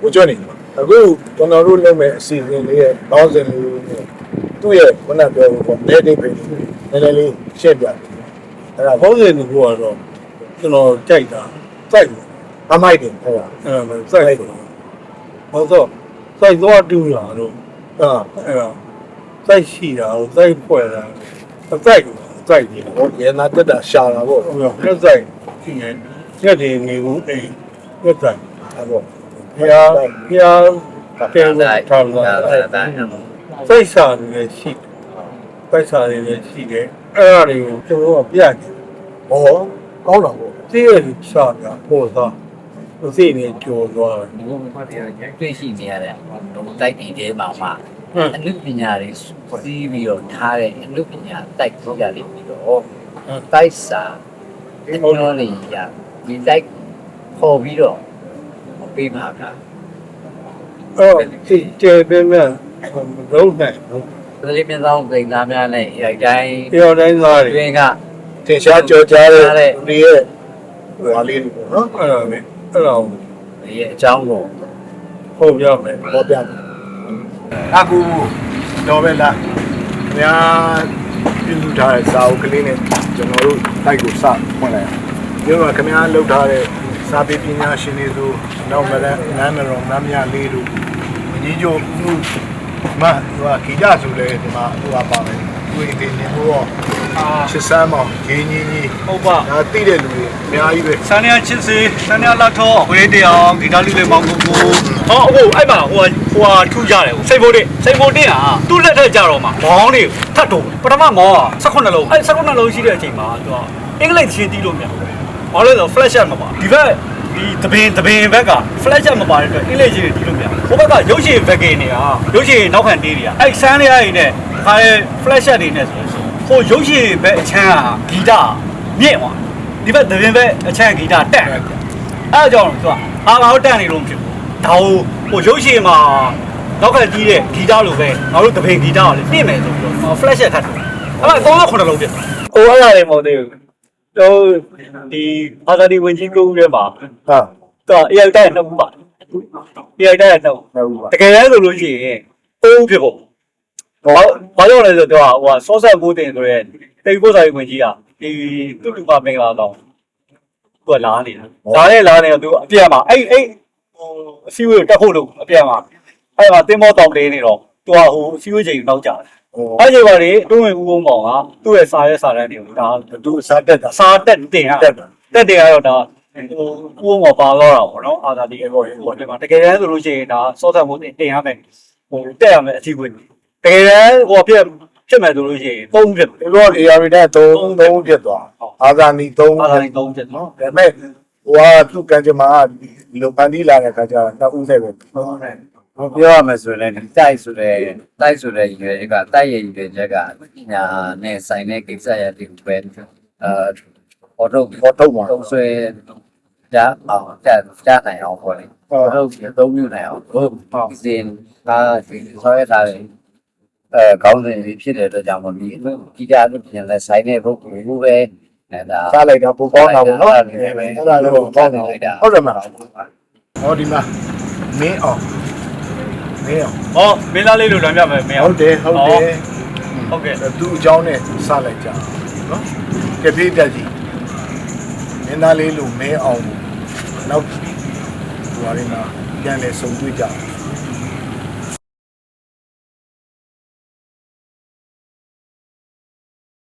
ကိုကျွတ်နေအခုကျွန်တော်တို့လုပ်မဲ့အစီအစဉ်လေးရဲ့တောင်းစဉ်လေးနဲ့သူ့ရဲ့ခုနပြောပေါ့နေတိတ်ဖိနည်းနည်းလေးရှင်းပြတယ်အဲ့ဒါဘောင်းစင်ကူကတော့ကျွန်တော်ကြိုက်တာစိုက်တယ်အမိုက်တယ်အဲ့ဒါအဲ့ဒါစိုက်တယ်ဘောတော့စိုက်သွားတူတာတော့အာအဲ့ဒါစိုက်ရှိတာတော့စိုက်ဖွဲ့တာစိုက်စိုက်တယ်ဟိုရေနာတက်တာရှာတာပေါ့ဟိုကစိုက်ရှိနေညက်တယ်ငေဘူးအိမ်ညက်စိုက်အဲ့ပေါ့ ဖျားဖျားတဲဝထားလို့စိုက်စာတွေရှိစိုက်စာတွေလည်းရှိတယ်အဲ့ဒါတွေကိုကျွန်တော်ကပြတ်တယ်ဟောကောင်းတာပေါ့သိရရှာတာပေါ်သားသိနေကြော်သွားတယ်ဒီလိုမျိုးတွေ့ရှိနေရတဲ့တော့တိုက်တီတဲမှာမှအနုပညာတွေစီးပြီးတော့ထားတဲ့အနုပညာတိုက်ကြရလိမ့်ပြီးတော့တိုက်စာအညောလေးရဒီတိုက်ခေါ်ပြီးတော့ ပေးပါကအဲ့ဒီကျေပြင်းမဲ့လုံးနဲ့နော်သလေးမြင်းဆောင်စိန်သားများနဲ့ရိုက်တိုင်းပြောတိုင်းသားတွေတွင်ကထင်ရှားကြော်ကြားတဲ့လူတွေရဲ့ဟာလေးတွေပေါ့နော်အဲ့ဒါပဲအဲ့ဒါဒီရဲ့အကြောင်းကိုဟုတ်ပြမယ်ဟောပြတယ်အခုတော့ပဲလားခင်ဗျာပြုစုထားတဲ့စာအုပ်ကလေးနဲ့ကျွန်တော်တို့တိုက်ကိုစဖွင့်လိုက်အောင်ဒီမှာခင်ဗျာလောက်ထားတဲ့ စာပေပညာရှင်တွေဆိုနောက်မလန်းနန်းမတော်နမ်းမြလေးတို့မကြီးကျိုးမှုမဟိုကခိကြဆိုလဲဒီမှာဟိုကပါမယ်တွေ့တယ်နေတော့ချစ်စမ်းမောင်ရင်းကြီးကြီးဟုတ်ပါဒါသိတဲ့လူတွေအများကြီးပဲဆန်ရချစ်စေဆန်ရလာထောဝေးတရားဂီတလူလေးမောင်ကိုကိုဟောအခုအဲ့မှာဟိုဟိုထူကြတယ်စိတ်ဖို့တင်စိတ်ဖို့တင်ဟာသူ့လက်ထက်ကြတော့မှမောင်းတွေထတ်တော့ပထမမောင်းက18လုံးအဲ့18လုံးရှိတဲ့အချိန်မှာသူကအင်္ဂလိပ်ချင်းတီးလို့မရ ဘူးဘာလို့လဲဆို flash မပါဒီဘက်ဒီတပင်တပင်ဘက်က flash မပါတဲ့အတွက်အင်္ဂလိပ်ချင်းတီးလို့မရဘူးဟိုဘက်ကရုပ်ရှင်ဘက်ကနေဟာရုပ်ရှင်နောက်ခံတေးတွေကအဲ့ဆန်းရရည်နဲ့ခါရဲ flash တွေနဲ့ဆိုရင်ဟိုရုပ်ရှင်ဘက်အချမ်းဟာဂီတမြင့်သွားဒီဘက်တပင်ဘက်အချမ်းဂီတတက်အဲ့ဒါကြောင့်သူကအာငါတို့တန်နေလို့မဖြစ်ဘူးဒါဟိုဟိုရုပ်ရှင်မှာနောက်ကကြီးတဲ့ဂီတလိုပဲငါတို့တပင်ဂီတကိုလေပြင်မယ်ဆိုပြီးတော့ flash ရက်ထပ်တယ်အဲ့ဒါ39လုံးပြစ်တယ်ဟိုအဲ့ဒါလေးမဟုတ်သေးဘူး တော့ဒီအာသာဒီဝင်ကြီးကိုဦးထဲမှာဟာသူက AI တိုက်ရနှုတ်ပါ AI တိုက်ရနှုတ်ဟုတ်ပါတကယ်လဲဆိုလို့ရှိရင်အိုးဖြစ်ဖို့ဘာဘာကြောင့်လဲဆိုတော့ဟိုကစောဆက်မိုးတင်ဆိုရဲတိတ်ပို့စာရေးဝင်ကြီးကဒီတူတူပါမင်္ဂလာတော့သူကလာနေတာလာနေလာနေတော့သူအပြတ်မှာအဲ့အဲ့ဟိုအစည်းအဝေးကိုတက်ဖို့လို့အပြတ်မှာအဲ့မှာတင်းမောတောင်လေးနေတော့ သူကဟိုအစည်းအဝေးချိန်နောက်ကြတယ်ဟိုအဲ့ဒီပါလေတွင်းဝင်ဦးအောင်ကောင်ကသူ့ရဲ့စာရဲစာတန်းတွေကိုဒါသူစားတက်တာစာတက်တင်ရတက်တက်တင်ရတော့ဒါဟိုဦးအောင်ပါတော့တာပေါ့နော်အာသာဒီဟိုဟိုဒီမှာတကယ်တမ်းဆိုလို့ရှိရင်ဒါစောဆက်မှုတင်ရမယ်ဟိုတက်ရမယ်အထီးဝင်တကယ်တမ်းဟိုဖြစ်ဖြစ်မယ်ဆိုလို့ရှိရင်ပုံဖြစ်ဒီလို AR နဲ့3 3ပြတ်သွားအာဇာနီ3အာသာဒီသုံးဖြစ်နော်နော်ဒါပေမဲ့ဟိုကသူ့ကံကြမ္မာဒီလိုပန်တီးလာတဲ့ခါကျတော့နှစ်ဦးနဲ့ပဲဟို ပြောရမယ်ဆိုရင်လည်းတိုက်ဆိုတဲ့တိုက်ဆိုတဲ့ရွယ်ကတိုက်ရဲ့ရွယ်ချက်ကညာနဲ့ဆိုင်တဲ့ကိစ္စရတယ်ပဲအဲအော်တော့ဘောထုတ်ပါတော့ဆွဲဒါအောင်တက်တက်နိုင်အောင်ပေါ့လေဟုတ်ဟုတ်သုံးမျိုးနိုင်အောင်ဟုတ်ဒီစင်ကဆောရတာလေအဲကောင်းတဲ့ဖြစ်တဲ့အတွက်ကြောင့်မို့ဒီဒီကြလို့ပြင်လဲဆိုင်တဲ့ဘုတ်ဘူးပဲအဲဒါစားလိုက်တာပူပေါင်းတာပေါ့နော်အဲ့အဲ့ဒါဒါလည်းလည်းပေါ့ပေါကောင်းင်းတာလိုက်တာဟုတ်တယ်မလားဟောဒီမှာမင်းအောင် မင်းအောင်ဟောမင်းသားလေးလိုလွန်ပြမယ်မင်းဟုတ်တယ်ဟုတ်တယ်ဟုတ်ကဲ့သူ့အကြောင်းနဲ့စလိုက်ကြနော်ကပြေးတက်ကြီးမင်းသားလေးလိုမင်းအောင်နောက်ဟိုဟာလေးမှာပြန်လဲစုံတွေ့ကြ